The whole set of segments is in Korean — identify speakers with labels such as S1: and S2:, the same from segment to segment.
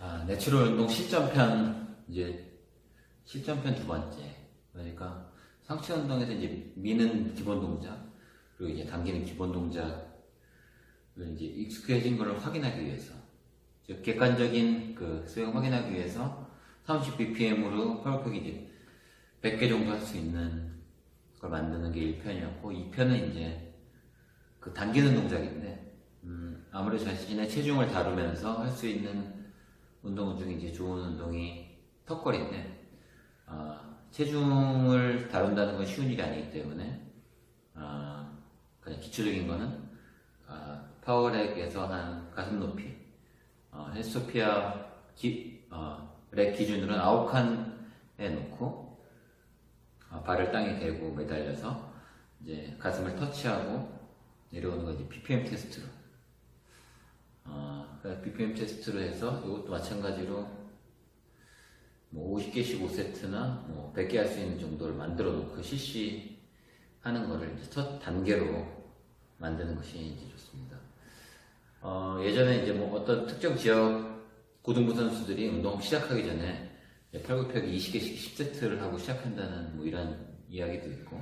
S1: 아, 내추럴 운동 실전편 이제 실전편 두 번째. 그러니까 상체 운동에서 이제 미는 기본 동작 그리고 이제 당기는 기본 동작을 이제 익숙해진 것을 확인하기 위해서 즉 객관적인 그 수행 확인하기 위해서 30bpm으로 펄럭 이제 100개 정도 할 수 있는 걸 만드는 게 1편이었고 2편은 이제 그 당기는 동작인데 음, 아무래도 자신의 체중을 다루면서 할 수 있는 운동 중에 이제 좋은 운동이 턱걸이인데 아, 체중을 다룬다는 건 쉬운 일이 아니기 때문에 아, 그냥 기초적인 거는 아, 파워렉에서 한 가슴 높이 어, 헬스토피아 기, 어, 렉 기준으로는 아홉 칸에 놓고 어, 발을 땅에 대고 매달려서 이제 가슴을 터치하고 내려오는 거 이제 BPM 테스트로. 어, BPM 테스트로 해서 이것도 마찬가지로 뭐 50개씩 5세트나 뭐 100개 할 수 있는 정도를 만들어 놓고 CC 하는 거를 첫 단계로 만드는 것이 좋습니다. 어, 예전에 이제 뭐 어떤 특정 지역 고등부 선수들이 운동 시작하기 전에 이제 팔굽혀펴기 20개씩 10세트를 하고 시작한다는 뭐 이런 이야기도 있고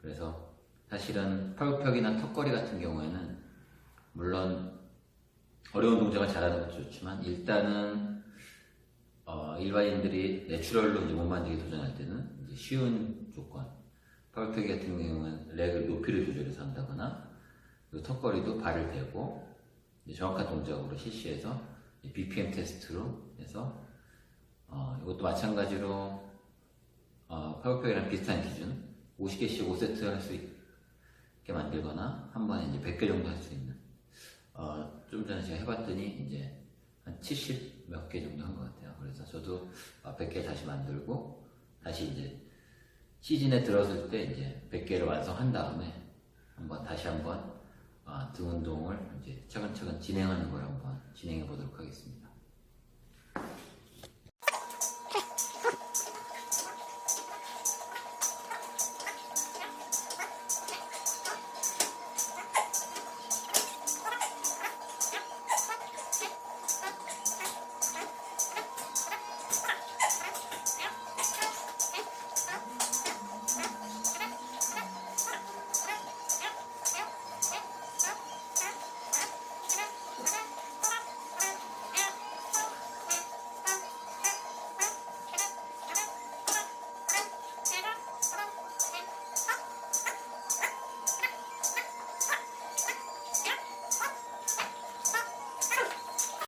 S1: 그래서 사실은 팔굽혀펴기나 턱걸이 같은 경우에는 물론 어려운 동작을 잘하는 것도 좋지만 일단은 어, 일반인들이 내추럴로 이제 몸 만들기 도전할 때는 이제 쉬운 조건. 팔굽혀펴기 같은 경우는 렉을 높이를 조절해서 한다거나 그리고 턱걸이도 발을 대고 정확한 동작으로 실시해서 이 BPM 테스트로 해서 어, 이것도 마찬가지로 어, 팔굽혀펴기랑 비슷한 기준. 50개씩 5세트 할 수 있게 만들거나 한 번에 이제 100개 정도 할 수 있는 어, 좀 전에 제가 해봤더니 이제 한 70 몇 개 정도 한 것 같아요. 그래서 저도 어, 100개 다시 만들고 다시 이제 시즌에 들어설 때 이제 100개를 완성한 다음에 한번 다시 한번 어, 등 운동을 이제 차근차근 진행하는 걸 한번 진행해 보도록 하겠습니다.